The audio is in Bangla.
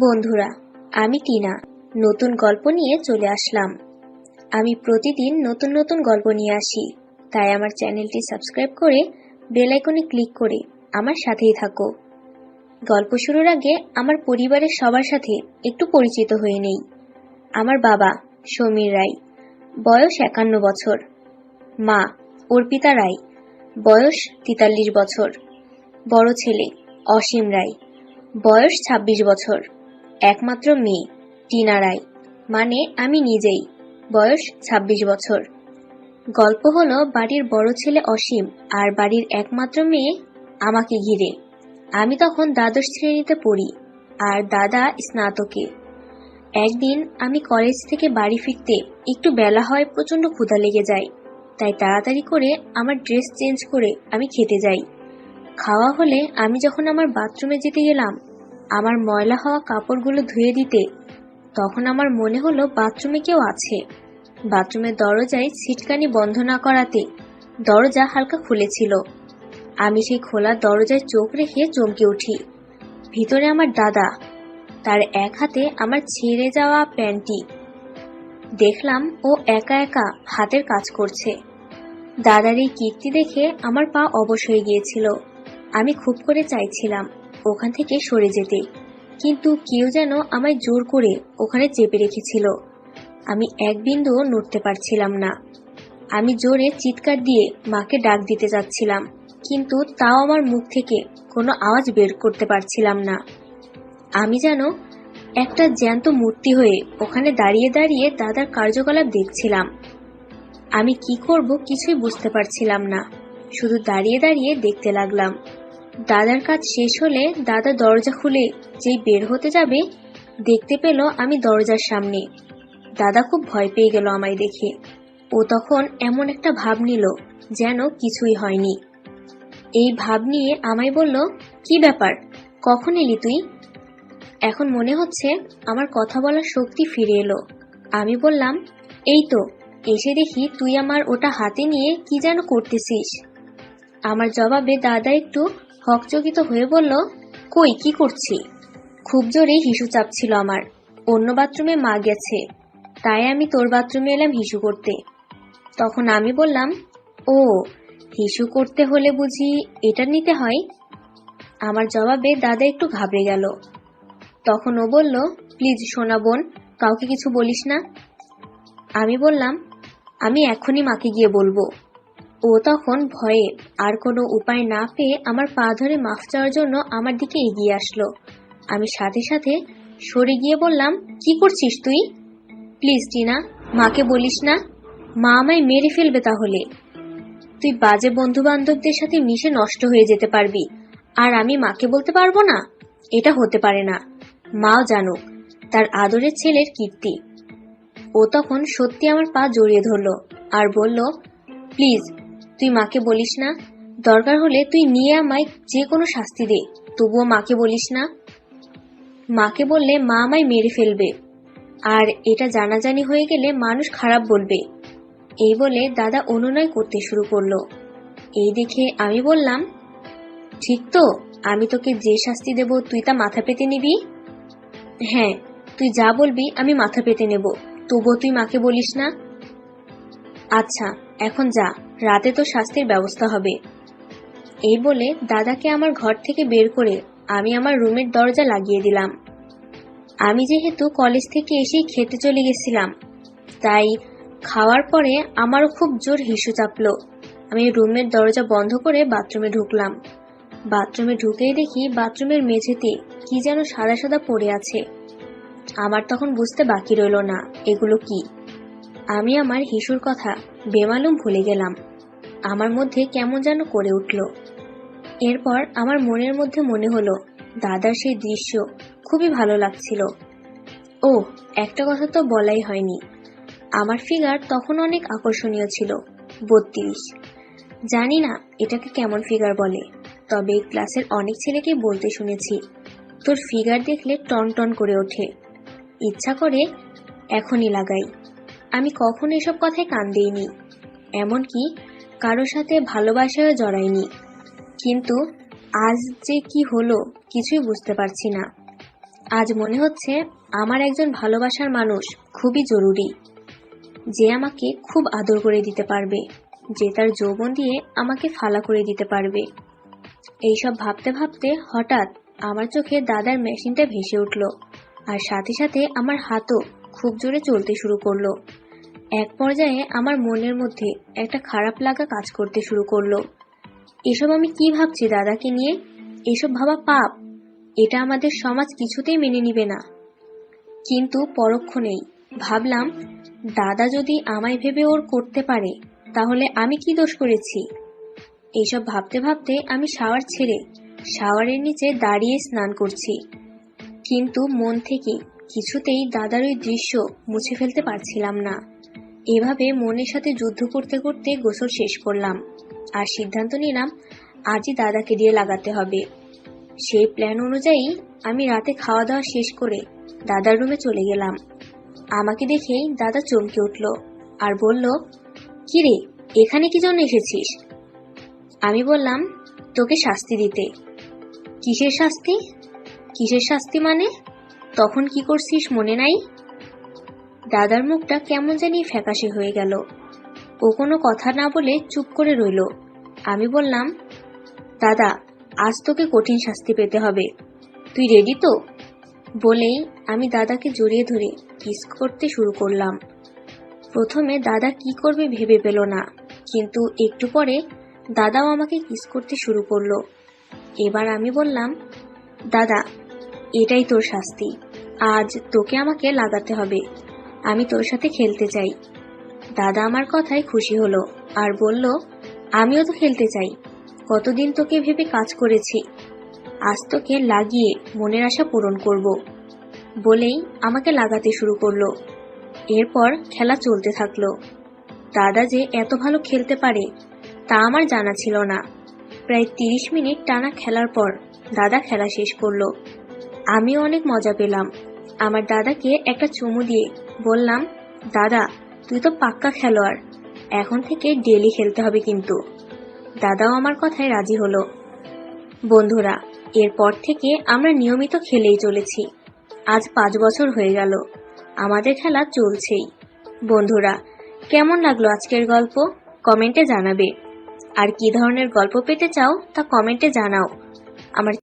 বন্ধুরা, আমি টিনা। নতুন গল্প নিয়ে চলে আসলাম। আমি প্রতিদিন নতুন নতুন গল্প নিয়ে আসি। তাই আমার চ্যানেলটি সাবস্ক্রাইব করে বেল আইকনে ক্লিক করে আমার সাথেই থাকো। গল্প শুরুর আগে আমার পরিবারের সবার সাথে একটু পরিচিত হয়ে নেই। আমার বাবা, সমীর রায়, বয়স একান্ন বছর। মা, অর্পিতা রায়, বয়স তেতাল্লিশ বছর। বড় ছেলে, অসীম রায়, বয়স ২৬ বছর। একমাত্র মেয়ে, টিনা রায়। মানে আমি নিজেই। বয়স ২৬ বছর। গল্প হলো বাড়ির বড় ছেলে অসীম আর বাড়ির একমাত্র মেয়ে আমাকে ঘিরে। আমি তখন দ্বাদশ শ্রেণীতে পড়ি আর দাদা স্নাতকে। একদিন আমি কলেজ থেকে বাড়ি ফিরতে একটু বেলা হয় প্রচণ্ড ক্ষুধা লেগে যায়। তাই তাড়াতাড়ি করে আমার ড্রেস চেঞ্জ করে আমি খেতে যাই। খাওয়া হলে আমি যখন আমার বাথরুমে যেতে গেলাম আমার ময়লা হওয়া কাপড়গুলো ধুয়ে দিতে। তখন আমার মনে হলো বাথরুমে কেউ আছে। বাথরুমের দরজায় ছিটকানি বন্ধ না করাতে দরজা হালকা খুলেছিল। আমি সেই খোলা দরজায় চোখ রেখে চমকে উঠি। ভিতরে আমার দাদা। তার এক হাতে আমার ছিঁড়ে যাওয়া প্যান্টটি। দেখলাম ও একা একা হাতের কাজ করছে। দাদার এই কীর্তি দেখে আমার পা অবশ হয়ে গিয়েছিল। আমি খুব করে চাইছিলাম। ওখান থেকে সরে যেতে। কিন্তু কেউ যেন আমায় জোর করে ওখানে চেপে রেখেছিল। আমি এক বিন্দুও নড়তে পারছিলাম না। আমি জোরে চিৎকার দিয়ে মাকে ডাক দিতে যাচ্ছিলাম, কিন্তু তাও আমার মুখ থেকে কোনো আওয়াজ বের করতে পারছিলাম না। আমি যেন একটা জ্যান্ত মূর্তি হয়ে ওখানে দাঁড়িয়ে দাঁড়িয়ে দাদার কার্যকলাপ দেখছিলাম। আমি কি করব কিছুই বুঝতে পারছিলাম না। শুধু দাঁড়িয়ে দাঁড়িয়ে দেখতে লাগলাম। দাদার কাজ শেষ হলে দাদা দরজা খুলে যেই বের হতে যাবে, দেখতে পেল আমি দরজার সামনে। দাদা খুব ভয় পেয়ে গেল আমায় দেখে। ও তখন এমন একটা ভাব নিল যেন কিছুই হয়নি। এই ভাব নিয়ে আমায় বলল, কি ব্যাপার? কখন এলি তুই? এখন মনে হচ্ছে আমার কথা বলার শক্তি ফিরে এলো। আমি বললাম, এই তো, এসে দেখি তুই আমার ওটা হাতে নিয়ে কি যেন করতেছিস? আমার জবাবে দাদা একটু হকচকিত হয়ে বলল, কই, কি করছি? খুব জোরে হিসু চাপছিল আমার। অন্য বাথরুমে মা গেছে। তাই আমি তোর বাথরুমে এলাম হিসু করতে। তখন আমি বললাম, ও, হিসু করতে হলে বুঝি এটা নিতে হয়? আমার জবাবে দাদা একটু ঘাবড়ে গেল। তখন ও বলল, প্লিজ সোনা বোন, কাউকে কিছু বলিস না? আমি বললাম, আমি এখনই মাকে গিয়ে বলব। ও তখন ভয়ে আর কোনো উপায় না পেয়ে আমার পা ধরে মাফ চাওয়ার জন্য আমার দিকে এগিয়ে আসলো। আমি সাথে সাথে সরে গিয়ে বললাম, কি করছিস তুই? প্লিজ, টিনা, মাকে বলিস না। মা আমায় মেরে ফেলবে তাহলে। তুই বাজে বন্ধু বান্ধবদের সাথে মিশে নষ্ট হয়ে যেতে পারবি। আর আমি মাকে বলতে পারব না। এটা হতে পারে না। মাও জানুক, তার আদরের ছেলের কীর্তি। ও তখন সত্যি আমার পা জড়িয়ে ধরলো আর বলল, প্লিজ তুই মাকে বলিস না? দরকার হলে তুই নিয়ে আমায় যে কোনো শাস্তি দে। তবুও মাকে বলিস না। মাকে বললে মা আমায় মেরে ফেলবে। আর এটা জানাজানি হয়ে গেলে মানুষ খারাপ বলবে। এই বলে দাদা অনুনয় করতে শুরু করল। এই দেখে আমি বললাম, ঠিক তো, আমি তোকে যে শাস্তি দেব তুই তা মাথা পেতে নিবি? হ্যাঁ তুই যা বলবি আমি মাথা পেতে নেব। তবুও তুই মাকে বলিস না? আচ্ছা এখন যা, রাতে তো শাস্তির ব্যবস্থা হবে। এই বলে দাদাকে আমার ঘর থেকে বের করে আমি আমার রুমের দরজা লাগিয়ে দিলাম। আমি যেহেতু কলেজ থেকে এসেই খেতে চলে গেছিলাম, তাই খাওয়ার পরে আমারও খুব জোর হিসু চাপলো। আমি রুমের দরজা বন্ধ করে বাথরুমে ঢুকলাম। বাথরুমে ঢুকেই দেখি বাথরুমের মেঝেতে কি যেন সাদা সাদা পড়ে আছে। আমার তখন বুঝতে বাকি রইল না, এগুলো কি? আমি আমার হিসুর কথা বেমালুম ভুলে গেলাম। আমার মধ্যে কেমন যেন করে উঠল। এরপর আমার মনের মধ্যে মনে হলো, দাদার সেই দৃশ্য খুবই ভালো লাগছিল। ও একটা কথা তো বলাই হয়নি। আমার ফিগার তখন অনেক আকর্ষণীয় ছিল, বত্রিশ। জানি না এটাকে কেমন ফিগার বলে, তবে ক্লাসের অনেক ছেলেকে বলতে শুনেছি, তোর ফিগার দেখলে টন টন করে ওঠে। ইচ্ছা করে এখনই লাগাই। আমি কখনো এসব কথায় কান দিইনি। এমনকি কারোর সাথে ভালোবাসায় জড়াইনি। কিন্তু আজ যে কি হলো, কিছুই বুঝতে পারছি না। আজ মনে হচ্ছে আমার একজন ভালোবাসার মানুষ খুবই জরুরি। যে আমাকে খুব আদর করে দিতে পারবে, যে তার যৌবন দিয়ে আমাকে ফালা করে দিতে পারবে। এইসব ভাবতে ভাবতে হঠাৎ আমার চোখে দাদার মেশিনটা ভেসে উঠল, আর সাথে সাথে আমার হাতও খুব জোরে চলতে শুরু করল। এক পর্যায়ে আমার মনের মধ্যে একটা খারাপ লাগা কাজ করতে শুরু করল। এসব আমি কি ভাবছি দাদাকে নিয়ে? এসব ভাবা পাপ। এটা আমাদের সমাজ কিছুতেই মেনে নিবে না। কিন্তু পরক্ষণেই ভাবলাম, দাদা যদি আমায় ভেবে ওর করতে পারে, তাহলে আমি কি দোষ করেছি? এইসব ভাবতে ভাবতে আমি শাওয়ার ছেড়ে শাওয়ারের নিচে দাঁড়িয়ে স্নান করছি। কিন্তু মন থেকে কিছুতেই দাদার ওই দৃশ্য মুছে ফেলতে পারছিলাম না। এভাবে মনের সাথে যুদ্ধ করতে করতে গোসল শেষ করলাম। আর সিদ্ধান্ত নিলাম, আজই দাদাকে দিয়ে লাগাতে হবে। সেই প্ল্যান অনুযায়ী আমি রাতে খাওয়া দাওয়া শেষ করে দাদার রুমে চলে গেলাম। আমাকে দেখেই দাদা চমকে উঠল আর বলল, কি রে, এখানে কি জন্য এসেছিস? আমি বললাম, তোকে শাস্তি দিতে। কিসের শাস্তি? কিসের শাস্তি মানে? তখন কি করছিস মনে নাই? দাদার মুখটা কেমন জানি ফ্যাকাশে হয়ে গেল। ও কোনো কথা না বলে চুপ করে রইল। আমি বললাম, দাদা, আজ তোকে কঠিন শাস্তি পেতে হবে। তুই রেডি তো? বলেই আমি দাদাকে জড়িয়ে ধরে কিস করতে শুরু করলাম। প্রথমে দাদা কি করবে ভেবে পেল না, কিন্তু একটু পরে দাদাও আমাকে কিস করতে শুরু করল। এবার আমি বললাম, দাদা, এটাই তোর শাস্তি। আজ তোকে আমাকে লাগাতে হবে। আমি তোর সাথে খেলতে চাই। দাদা আমার কথায় খুশি হলো আর বলল, আমিও তো খেলতে চাই। কতদিন তোকে ভেবে কাজ করেছি। আজ তোকে লাগিয়ে মনের আশা পূরণ করব। বলেই আমাকে লাগাতে শুরু করল। এরপর খেলা চলতে থাকল। দাদা যে এত ভালো খেলতে পারে, তা আমার জানা ছিল না। প্রায় তিরিশ মিনিট টানা খেলার পর দাদা খেলা শেষ করল। আমিও অনেক মজা পেলাম। আমার দাদাকে একটা চুমু দিয়ে বললাম, দাদা, তুই তো পাক্কা খেলোয়াড়। এখন থেকে ডেলি খেলতে হবে কিন্তু। দাদাও আমার কথায় রাজি হলো। বন্ধুরা, এরপর থেকে আমরা নিয়মিত খেলেই চলেছি। আজ পাঁচ বছর হয়ে গেল। আমাদের খেলা চলছেই। বন্ধুরা, কেমন লাগল আজকের গল্প? কমেন্টে জানাবে। আর কি ধরনের গল্প পেতে চাও তা কমেন্টে জানাও। আমার